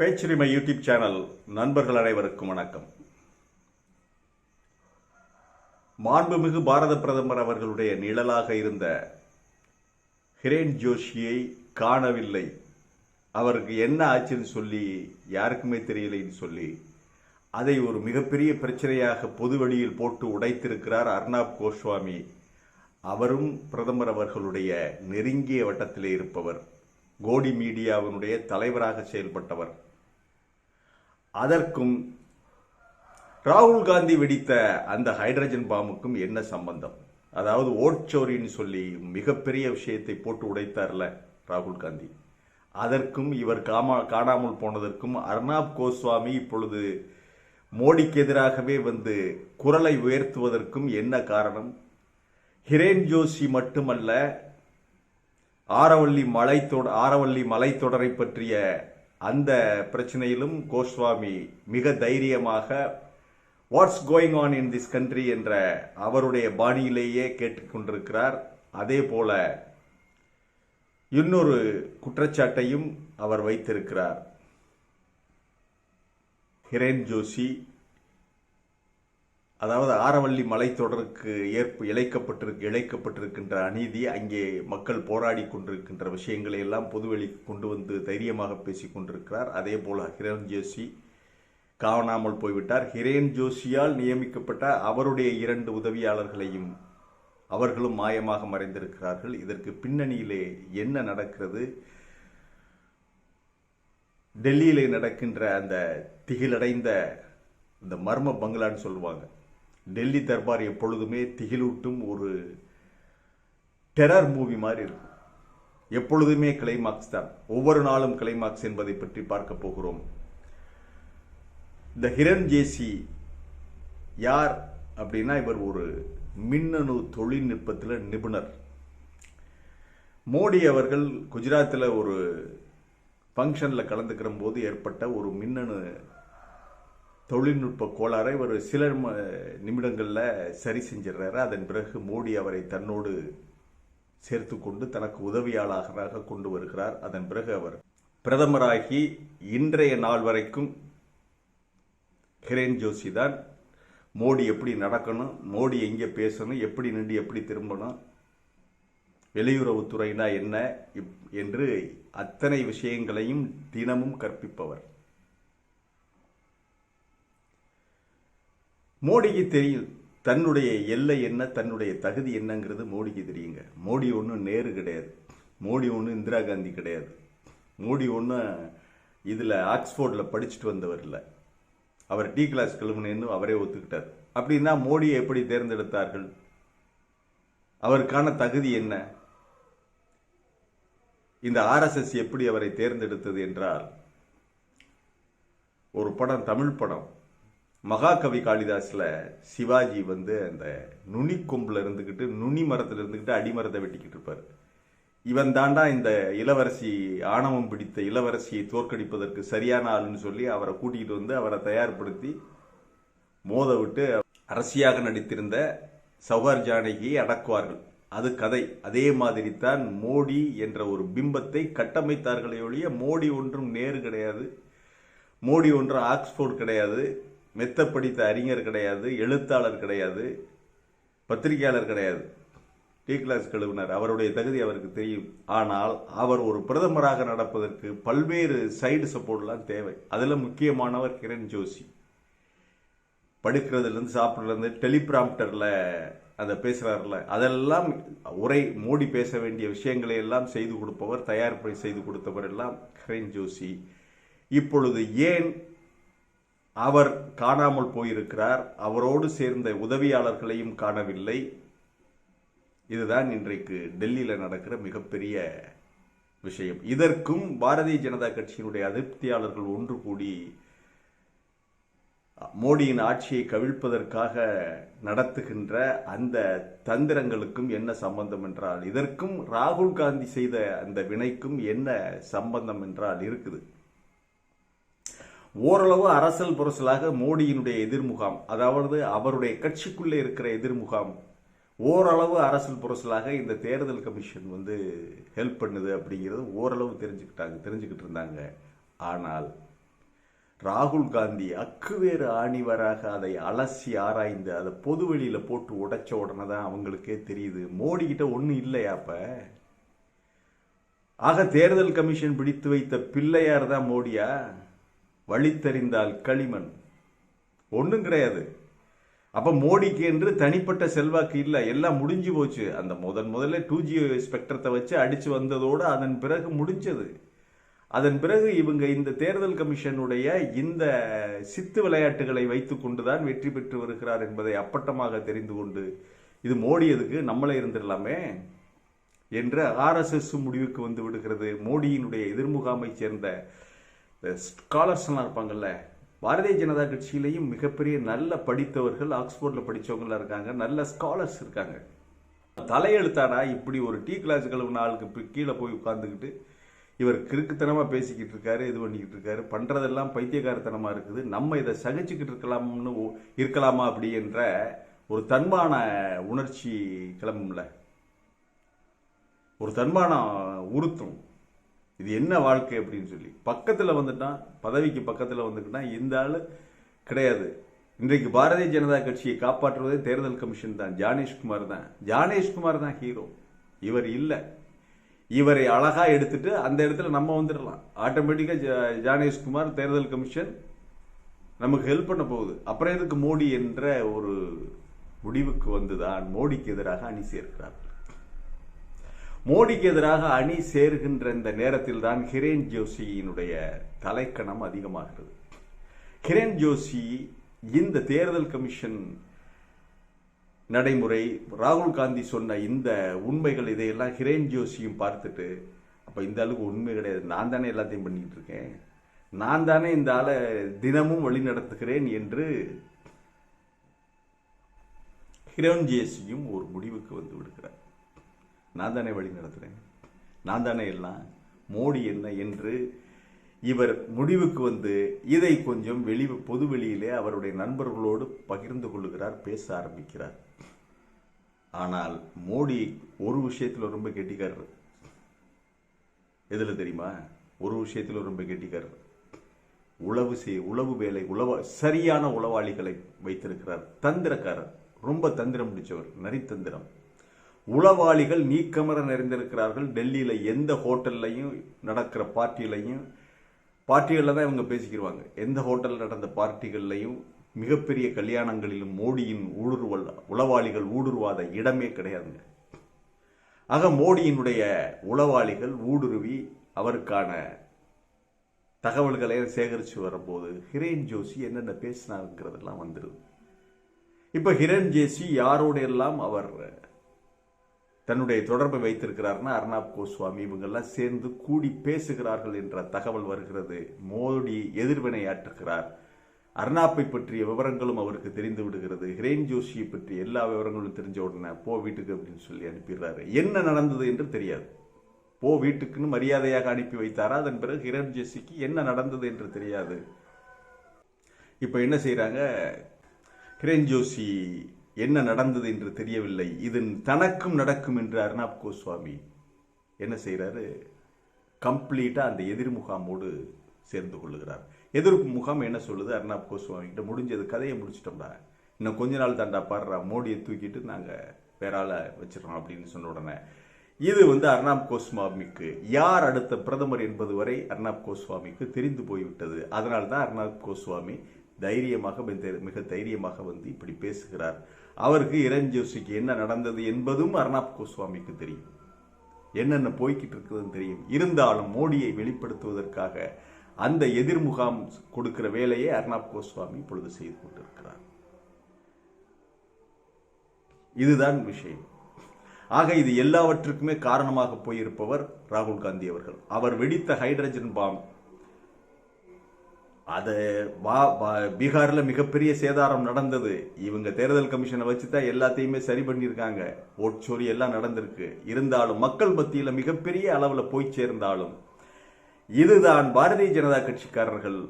பேச்சுரிமை YouTube channel நண்பர்கள் அனைவருக்கும் வணக்கம். மாண்புமிகு பாரத பிரதமர் அவர்களுடைய நிழலாக இருந்த ஹிரேன் ஜோஷியை காணவில்லை. அவருக்கு என்ன ஆச்சுன்னு சொல்லி யாருக்குமே தெரியலைன்னு சொல்லி அதை ஒரு மிகப்பெரிய பிரச்சனையாக பொது வழியில் போட்டு உடைத்திருக்கிறார் அர்னாப் கோஸ்வாமி. அவரும் பிரதமர் அவர்களுடைய நெருங்கிய வட்டத்திலே இருப்பவர். கோடி மீடியாவினுடைய தலைவராக செயல்பட்டவர். அதற்கும் ராகுல் காந்தி வெடித்த அந்த ஹைட்ரஜன் பாம்புக்கும் என்ன சம்பந்தம்? அதாவது ஓட்சோரின்னு சொல்லி மிகப்பெரிய விஷயத்தை போட்டு உடைத்தார்ல ராகுல் காந்தி. அதற்கும் இவர் காமா காணாமல் போனதற்கும் அர்ணாப் கோஸ்வாமி இப்பொழுது மோடிக்கு எதிராகவே வந்து குரலை உயர்த்துவதற்கும் என்ன காரணம்? ஹிரேன் ஜோஷி மட்டுமல்ல ஆரவள்ளி மலைத்தொட ஆரவள்ளி மலைத்தொடரை பற்றிய அந்த பிரச்சனையிலும் கோஸ்வாமி மிக தைரியமாக what's going on in this country என்ற அவருடைய பாணியிலேயே கேட்டுக்கொண்டிருக்கிறார் அதே போல இன்னொரு குற்றச்சாட்டையும் அவர் வைத்திருக்கிறார். ஹிரேன் ஜோஷி அதாவது ஆரவள்ளி மலைத்தொடருக்கு ஏற்பு இழைக்கப்பட்டிருக்கு இழைக்கப்பட்டிருக்கின்ற அநீதி அங்கே மக்கள் போராடி கொண்டிருக்கின்ற விஷயங்களை எல்லாம் பொதுவெளிக்கு கொண்டு வந்து தைரியமாக பேசிக் கொண்டிருக்கிறார். அதே போல் ஹிரேன் ஜோஷி காணாமல் போய்விட்டார். ஹிரேன் ஜோஷியால் நியமிக்கப்பட்ட அவருடைய இரண்டு உதவியாளர்களையும் அவர்களும் மாயமாக மறைந்திருக்கிறார்கள். இதற்கு பின்னணியிலே என்ன நடக்கிறது? டெல்லியிலே நடக்கின்ற அந்த திகிலடைந்த இந்த மர்ம பங்களான்னு சொல்லுவாங்க. டெல்லி தர்பார் எப்பொழுதுமே திகிலூட்டும் ஒரு டெரர் மூவி மாதிரி இருக்கும். எப்பொழுதுமே கிளைமாக்ஸ் தான். ஒவ்வொரு நாளும் கிளைமாக்ஸ் என்பதை பற்றி பார்க்க போகிறோம். இந்த ஹிரண் ஜேசி யார் அப்படின்னா இவர் ஒரு மின்னணு தொழில்நுட்பத்தில் நிபுணர். மோடி அவர்கள் குஜராத்தில் ஒரு ஃபங்க்ஷனில் கலந்துக்கிற போது ஏற்பட்ட ஒரு மின்னணு தொழில்நுட்ப கோளாறை ஒரு சில நிமிடங்களில் சரி செஞ்சிடுறாரு அதன் பிறகு மோடி அவரை தன்னோடு சேர்த்து கொண்டு தனக்கு உதவியாளராக கொண்டு வருகிறார். அதன் பிறகு அவர் பிரதமராகி இன்றைய நாள் வரைக்கும் ஹிரேன் ஜோஷி தான். மோடி எப்படி நடக்கணும் மோடி எங்கே பேசணும் எப்படி நின்று எப்படி திரும்பணும் வெளியுறவுத்துறைனா என்ன இப்- என்று அத்தனை விஷயங்களையும் தினமும் கற்பிப்பவர். மோடிக்கு தெரியும் தன்னுடைய எல்லை என்ன தன்னுடைய தகுதி என்னங்கிறது மோடிக்கு தெரியுங்க. மோடி ஒன்றும் நேரு கிடையாது. மோடி ஒன்றும் இந்திரா காந்தி கிடையாது. மோடி ஒன்றும் இதில் ஆக்ஸ்போர்டில் படிச்சுட்டு வந்தவர் இல்லை அவர் டி கிளாஸ் கிளம்புனேன்னு அவரே ஒத்துக்கிட்டார். அப்படின்னா மோடியை எப்படி தேர்ந்தெடுத்தார்கள்? அவருக்கான தகுதி என்ன? இந்த ஆர்எஸ்எஸ் எப்படி அவரை தேர்ந்தெடுத்தது என்றால் ஒரு படம் தமிழ் படம். மகாகவி காளிதாஸில் சிவாஜி வந்து அந்த நுனி கொம்பில் இருந்துக்கிட்டு நுனி மரத்தில் இருந்துக்கிட்டு அடிமரத்தை வெட்டிக்கிட்டு இருப்பார். இவன் தாண்டா இந்த இளவரசி ஆணவம் பிடித்த இளவரசியை தோற்கடிப்பதற்கு சரியான ஆளுன்னு சொல்லி அவரை கூட்டிகிட்டு வந்து அவரை தயார்படுத்தி மோத விட்டு அரசியாக நடித்திருந்த சௌகார் ஜானகியை அடக்குவார்கள். அது கதை. அதே மாதிரி தான் மோடி என்ற ஒரு பிம்பத்தை கட்டமைத்தார்களே ஒழிய மோடி ஒன்றும் நேரு கிடையாது. மோடி ஒன்றும் ஆக்ஸ்போர்ட் கிடையாது. மெத்த படித்த அறிஞர் கிடையாது எழுத்தாளர் கிடையாது பத்திரிகையாளர் கிடையாது. டி கிளாஸ் கழுவினர் அவருடைய தகுதி அவருக்கு தெரியும். ஆனால் அவர் ஒரு பிரதமராக நடப்பதற்கு பல்வேறு சைடு சப்போர்ட்லாம் தேவை. அதில் முக்கியமானவர் கிரண் ஜோஷி. படுக்கிறதுலேருந்து சாப்பிட்றதுலேருந்து டெலிபிராம்டரில் அந்த பேசுகிறாரில் அதெல்லாம் உரை மோடி பேச வேண்டிய விஷயங்களை எல்லாம் செய்து கொடுப்பவர் தயாரிப்பை செய்து கொடுத்தவர் எல்லாம் கிரண் ஜோஷி. இப்பொழுது ஏன் அவர் காணாமல் போயிருக்கிறார். அவரோடு சேர்ந்த உதவியாளர்களையும் காணவில்லை. இதுதான் இன்றைக்கு டெல்லியில் நடக்கிற மிகப்பெரிய விஷயம். இதற்கும் பாரதிய ஜனதா கட்சியினுடைய அதிருப்தியாளர்கள் ஒன்று கூடி மோடியின் ஆட்சியை கவிழ்ப்பதற்காக நடத்துகின்ற அந்த தந்திரங்களுக்கும் என்ன சம்பந்தம் என்றால் இதற்கும் ராகுல் காந்தி செய்த அந்த வினைக்கும் என்ன சம்பந்தம் என்றால் இருக்குது. ஓரளவு அரசல் புரசலாக மோடியினுடைய எதிர்முகாம் அதாவது அவருடைய கட்சிக்குள்ளே இருக்கிற எதிர்முகாம் ஓரளவு அரசல் புரசலாக இந்த தேர்தல் கமிஷன் வந்து ஹெல்ப் பண்ணுது அப்படிங்கிறது ஓரளவு தெரிஞ்சுக்கிட்டாங்க தெரிஞ்சுக்கிட்டு இருந்தாங்க. ஆனால் ராகுல் காந்தி அக்குவேறு ஆணிவராக அதை அலசி ஆராய்ந்து அதை பொது வெளியில் போட்டு உடைச்ச உடனே தான் அவங்களுக்கே தெரியுது. மோடி ஒன்றும் இல்லையா அப்போ? ஆக தேர்தல் கமிஷன் பிடித்து வைத்த பிள்ளையார் தான் மோடியா? வழித்தறிந்தால் களிமண். ஒன்றும் கிடையாது. அப்போ மோடிக்கு என்று தனிப்பட்ட செல்வாக்கு இல்லை. எல்லாம் முடிஞ்சு போச்சு. அந்த முதன் முதல்ல டூ ஜி ஸ்பெக்ட்ரத்தை வச்சு அடித்து வந்ததோடு அதன் பிறகு முடிஞ்சது. அதன் பிறகு இவங்க இந்த தேர்தல் கமிஷனுடைய இந்த சித்து விளையாட்டுகளை வைத்துக் கொண்டுதான் வெற்றி பெற்று வருகிறார் என்பதை அப்பட்டமாக தெரிந்து கொண்டு இது மோடியதுக்கு நம்மளே இருந்துடலாமே என்ற ஆர்எஸ்எஸ் முடிவுக்கு வந்து விடுகிறது. மோடியினுடைய எதிர்முகாமை சேர்ந்த ஸ்காலர்ஸ்லாம் இருப்பாங்கல்ல பாரதிய ஜனதா கட்சியிலையும் மிகப்பெரிய நல்ல படித்தவர்கள் ஆக்ஸ்போர்டில் படித்தவங்களாம் இருக்காங்க நல்ல ஸ்காலர்ஸ் இருக்காங்க. தலையெழுத்தாடா இப்படி ஒரு டீ கிளாஸ் கழுவுன ஆளுக்கு கீழே போய் உட்காந்துக்கிட்டு இவர் கிறுக்குத்தனமாக பேசிக்கிட்டு இருக்காரு இது பண்ணிக்கிட்டு இருக்காரு பண்ணுறதெல்லாம் பைத்தியகாரத்தனமாக இருக்குது நம்ம இதை சகிச்சுக்கிட்டு இருக்கலாம்னு ஒ- இருக்கலாமா அப்படி என்ற ஒரு தன்மான உணர்ச்சி கிளம்பும்ல. ஒரு தன்மானம் உறுத்தும். இது என்ன வாழ்க்கை அப்படின்னு சொல்லி. பக்கத்தில் வந்துட்டான் பதவிக்கு பக்கத்தில் வந்துக்கிட்டா இந்த ஆள் கிடையாது. இன்றைக்கு பாரதிய ஜனதா கட்சியை காப்பாற்றுவதே தேர்தல் கமிஷன் தான். ஜானேஷ்குமார் தான். ஜானேஷ்குமார் தான் ஹீரோ இவர் இல்லை. இவரை அழகாக எடுத்துட்டு அந்த இடத்துல நம்ம வந்துடலாம். ஆட்டோமேட்டிக்காக ஜா- ஜானேஷ்குமார் தேர்தல் கமிஷன் நமக்கு ஹெல்ப் பண்ண போகுது. அப்புறம் எதுக்கு மோடி என்ற ஒரு முடிவுக்கு வந்துதான் மோடிக்கு எதிராக அணி சேர்க்கிறார் மோடிக்கு எதிராக அணி சேர்கின்ற இந்த நேரத்தில் தான் கிரேன் ஜோஷியினுடைய தலைக்கணம் அதிகமாகிறது. கிரண் ஜோஷி இந்த தேர்தல் கமிஷன் நடைமுறை ராகுல் காந்தி சொன்ன இந்த உண்மைகள் இதையெல்லாம் கிரண் ஜோஷியும் பார்த்துட்டு அப்போ இந்த அளவுக்கு உண்மை கிடையாது. நான் தானே எல்லாத்தையும் பண்ணிட்டு இருக்கேன். நான் தானே இந்த ஆளை தினமும் வழி நடத்துகிறேன் என்று கிரண் ஜோஷியும் ஒரு முடிவுக்கு வந்து விடுகிறார். நான் தானே வழி நடத்துகிறேன் நான் தானே எல்லாம்? மோடி என்ன என்று இவர் முடிவுக்கு வந்து இதை கொஞ்சம் வெளி பொது வெளியிலே அவருடைய நண்பர்களோடு பகிர்ந்து கொள்ளுகிறார் பேச ஆரம்பிக்கிறார். ஆனால் மோடி ஒரு விஷயத்தில் ரொம்ப கெட்டிக்காரர். எதில் தெரியுமா? ஒரு விஷயத்தில் ரொம்ப கெட்டிக்காரர். உளவு செய் உளவு வேலை உளவ சரியான உளவாளிகளை வைத்திருக்கிறார். தந்திரக்காரர். ரொம்ப தந்திரம் பிடிச்சவர். நரித்தந்திரம். உளவாளிகள் நீக்கமர நிறைந்திருக்கிறார்கள். டெல்லியில் எந்த ஹோட்டல்லையும் நடக்கிற பார்ட்டிலையும் பார்ட்டிகளில் தான் இவங்க பேசிக்கிடுவாங்க எந்த ஹோட்டலில் நடந்த பார்ட்டிகள்லையும் மிகப்பெரிய கல்யாணங்களிலும் மோடியின் ஊடுருவல் உளவாளிகள் ஊடுருவாத இடமே கிடையாதுங்க. ஆக மோடியினுடைய உளவாளிகள் ஊடுருவி அவருக்கான தகவல்களை சேகரித்து வரும்போது ஹிரேன் ஜோஷி என்னென்ன பேசினாருங்கிறதெல்லாம் வந்துடுது இப்போ ஹிரண் ஜேசி யாரோட எல்லாம் அவர் தன்னுடைய தொடர்பை வைத்திருக்கிறார்னா அர்னாப் கோஸ்வாமி. இவங்கெல்லாம் சேர்ந்து கூடி பேசுகிறார்கள் என்ற தகவல் வருகிறது. மோடி எதிர்வினையாற்றுகிறார் அர்னாப்பை பற்றிய விவரங்களும் அவருக்கு தெரிந்து விடுகிறது. ஹிரேன் ஜோஷியை பற்றி எல்லா விவரங்களும் தெரிஞ்ச உடனே போ வீட்டுக்கு அப்படின்னு சொல்லி அனுப்பிடுறாரு. என்ன நடந்தது என்று தெரியாது. போ வீட்டுக்குன்னு மரியாதையாக அனுப்பி வைத்தாரா? அதன் பிறகு ஹிரண் ஜோஷிக்கு என்ன நடந்தது என்று தெரியாது. இப்போ என்ன செய்கிறாங்க கிரண் ஜோஷி என்ன நடந்தது என்று தெரியவில்லை. இது தனக்கும் நடக்கும் என்று அர்ணாப் கோஸ்வாமி என்ன செய்கிறாரு? கம்ப்ளீட்டாக அந்த எதிர் முகாமோடு சேர்ந்து கொள்ளுகிறார். எதிர் முகாம் என்ன சொல்லுது? அர்ணாப் கோஸ்வாமி கிட்ட முடிஞ்சது கதையை முடிச்சிட்டோம்டா. இன்னும் கொஞ்ச நாள் தாண்டா பாடுறா. மோடியை தூக்கிட்டு நாங்கள் வேற ஆளை வச்சிடறோம் அப்படின்னு சொன்ன உடனே இது வந்து அர்ணாப் கோஸ்வாமிக்கு யார் அடுத்த பிரதமர் என்பது வரை அர்ணாப் கோஸ்வாமிக்கு தெரிந்து போய்விட்டது. அதனால்தான் தான் கோஸ்வாமி தைரியமாக மிக- மிக தைரியமாக வந்து இப்படி பேசுகிறார். அவருக்கு இரண் ஜோஷிக்கு என்ன நடந்தது என்பதும் அர்ணாப் கோஸ்வாமிக்கு தெரியும். என்னென்ன போய்கிட்டு இருக்குதுன்னு தெரியும். இருந்தாலும் மோடியை வெளிப்படுத்துவதற்காக அந்த எதிர் முகாம் கொடுக்கிற வேலையை அர்ணாப் கோஸ்வாமி இப்பொழுது செய்து கொண்டிருக்கிறார். இதுதான் விஷயம். ஆக இது எல்லாவற்றுக்குமே காரணமாக போயிருப்பவர் ராகுல் காந்தி அவர்கள். அவர் வெடித்த ஹைட்ரஜன் பாம்பு அது வா- பீகாரில் மிகப்பெரிய சேதாரம் நடந்தது. இவங்க தேர்தல் கமிஷனை வச்சு தான் எல்லாத்தையுமே சரி பண்ணியிருக்காங்க. ஓட்சோரி எல்லாம் நடந்திருக்கு. இருந்தாலும் மக்கள் மத்தியில் மிகப்பெரிய அளவில் போய் சேர்ந்தாலும் இதுதான் பாரதிய ஜனதா கட்சிக்காரர்கள்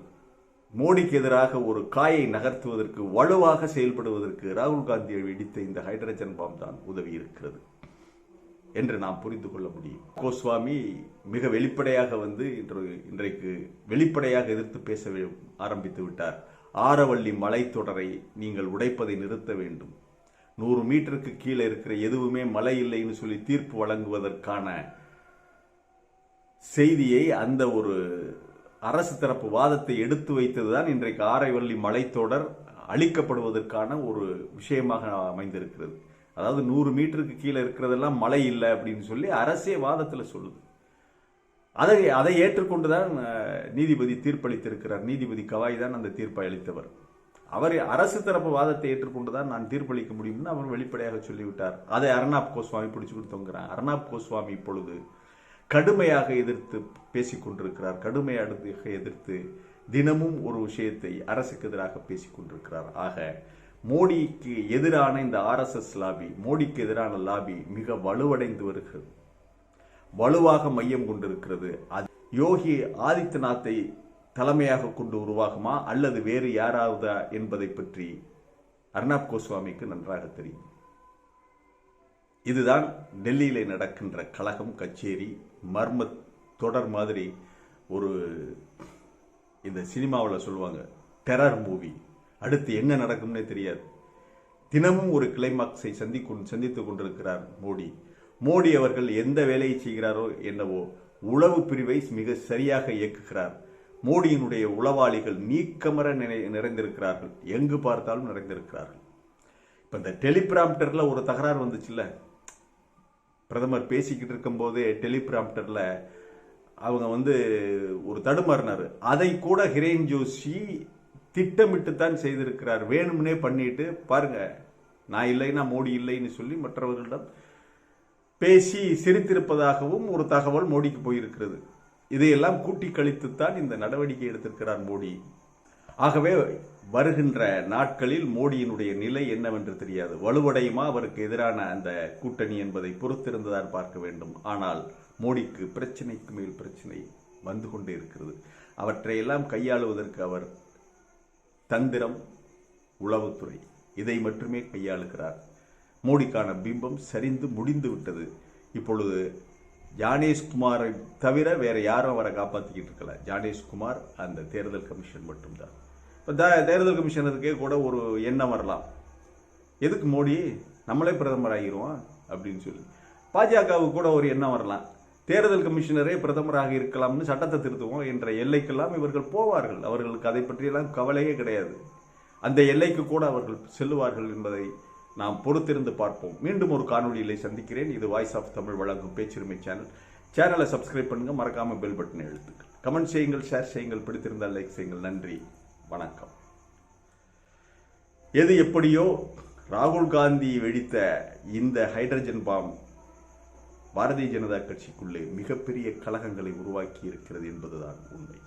மோடிக்கு எதிராக ஒரு காயை நகர்த்துவதற்கு வலுவாக செயல்படுவதற்கு ராகுல் காந்தியை வெடித்த இந்த ஹைட்ரஜன் பாம் தான் உதவி இருக்கிறது. என்று நாம் புரிந்து கொள்ள முடியும். கோஸ்வாமி மிக வெளிப்படையாக வந்து இன்று இன்றைக்கு வெளிப்படையாக எதிர்த்து பேச ஆரம்பித்து விட்டார். ஆரவள்ளி மலைத்தொடரை நீங்கள் உடைப்பதை நிறுத்த வேண்டும். நூறு மீட்டருக்கு கீழே இருக்கிற எதுவுமே மலை இல்லைன்னு சொல்லி தீர்ப்பு வழங்குவதற்கான செய்தியை அந்த ஒரு அரசு தரப்பு வாதத்தை எடுத்து வைத்ததுதான் இன்றைக்கு ஆரைவள்ளி மலைத்தொடர் அழிக்கப்படுவதற்கான ஒரு விஷயமாக அமைந்திருக்கிறது. அதாவது நூறு மீட்டருக்கு கீழே இருக்கிறதெல்லாம் மழை இல்லை அப்படின்னு சொல்லி அரசே வாதத்தில் சொல்லுது. அதை அதை ஏற்றுக்கொண்டு தான் நீதிபதி தீர்ப்பளித்திருக்கிறார். நீதிபதி கவாய் தான் அந்த தீர்ப்பை அளித்தவர். அவர் அரசு தரப்பு வாதத்தை ஏற்றுக்கொண்டு தான் நான் தீர்ப்பளிக்க முடியும்னு அவர் வெளிப்படையாக சொல்லிவிட்டார். அதை அர்ணாப் கோஸ்வாமி பிடிச்சு கொடுத்தோங்கிறார் அர்ணாப் கோஸ்வாமி இப்பொழுது கடுமையாக எதிர்த்து பேசிக்கொண்டிருக்கிறார் கடுமையாக எதிர்த்து தினமும் ஒரு விஷயத்தை அரசுக்கு எதிராக பேசிக்கொண்டிருக்கிறார் ஆக மோடிக்கு எதிரான இந்த ஆர்எஸ்எஸ் லாபி மோடிக்கு எதிரான லாபி மிக வலுவடைந்து வருகிறது. வலுவாக மையம் கொண்டிருக்கிறது. அது யோகி ஆதித்யநாத்தை தலைமையாக கொண்டு உருவாகுமா அல்லது வேறு யாராவதா என்பதை பற்றி அர்ணாப் கோஸ்வாமிக்கு நன்றாக தெரியும். இதுதான் டெல்லியில் நடக்கின்ற கழகம் கச்சேரி மர்ம தொடர் மாதிரி ஒரு இந்த சினிமாவில் சொல்லுவாங்க டெரர் மூவி அடுத்து என்ன நடக்கும்னே தெரியாது. தினமும் ஒரு கிளைமாக்ஸை சந்தி சந்தித்துக் கொண்டிருக்கிறார் மோடி. மோடி அவர்கள் எந்த வேலையை செய்கிறாரோ என்னவோ உளவு பிரிவை மிக சரியாக இயக்குகிறார். மோடியினுடைய உளவாளிகள் நீக்கமர நிறை நிறைந்திருக்கிறார்கள். எங்கு பார்த்தாலும் நிறைந்திருக்கிறார்கள். இப்போ இந்த டெலிபிராம்டரில் ஒரு தகராறு வந்துச்சுல்ல? பிரதமர் பேசிக்கிட்டு இருக்கும்போதே டெலிபிராம்டரில் அவங்க வந்து ஒரு தடுமாறினார். அதை கூட ஹிரேன் ஜோஷி திட்டமிட்டு தான் செய்திருக்கிறார். வேணும்னே பண்ணிட்டு பாருங்க. நான் இல்லைன்னா மோடி இல்லைன்னு சொல்லி மற்றவர்களிடம் பேசி சிரித்திருப்பதாகவும் ஒரு தகவல் மோடிக்கு போயிருக்கிறது. இதையெல்லாம் கூட்டி கழித்துத்தான் இந்த நடவடிக்கை எடுத்திருக்கிறார் மோடி. ஆகவே வருகின்ற நாட்களில் மோடியினுடைய நிலை என்னவென்று தெரியாது. வலுவடையுமா? அவருக்கு எதிரான அந்த கூட்டணி என்பதை பொறுத்திருந்ததால் பார்க்க வேண்டும். ஆனால் மோடிக்கு பிரச்சனைக்கு மேல் பிரச்சனை வந்து கொண்டே இருக்கிறது. அவற்றையெல்லாம் கையாளுவதற்கு அவர் தந்திரம் உளவுத்துறை. இதை மட்டுமே கையாளுகிறார். மோடிக்கான பிம்பம் சரிந்து முடிந்து விட்டது. இப்பொழுது ஜானேஷ்குமாரை தவிர வேற யாரும் அவரை காப்பாற்றிக்கிட்டு இருக்கல. ஜானேஷ்குமார் அந்த தேர்தல் கமிஷன் மட்டும்தான். இப்போ த தேர்தல் கமிஷனருக்கே கூட ஒரு எண்ணம் வரலாம். எதுக்கு மோடி? நம்மளே பிரதமர் ஆகிடுவோம் அப்படின்னு சொல்லி. பாஜகவுக்கு கூட ஒரு எண்ணம் வரலாம். தேர்தல் கமிஷனரே பிரதமராக இருக்கலாம்னு சட்டத்தை திருத்துவோம் என்ற எல்லைக்கெல்லாம் இவர்கள் போவார்கள். அவர்களுக்கு அதை பற்றியெல்லாம் கவலையே கிடையாது. அந்த எல்லைக்கு கூட அவர்கள் செல்லுவார்கள் என்பதை நாம் பொறுத்திருந்து பார்ப்போம். மீண்டும் ஒரு காணொளியிலே சந்திக்கிறேன். இது வாய்ஸ் ஆஃப் தமிழ் வழங்கும் பேச்சுரிமை சேனல். சேனலை சப்ஸ்கிரைப் பண்ணுங்க மறக்காம பெல் பட்டனை எழுத்துக்கள் கமெண்ட் செய்யுங்கள் ஷேர் செய்யுங்கள் பிடித்திருந்தால் லைக் செய்யுங்கள். நன்றி வணக்கம். எது எப்படியோ ராகுல் காந்தி வெடித்த இந்த ஹைட்ரஜன் பாம் பாரதிய ஜனதா கட்சிக்குள்ளே மிகப்பெரிய கழகங்களை உருவாக்கி இருக்கிறது என்பதுதான் உண்மை.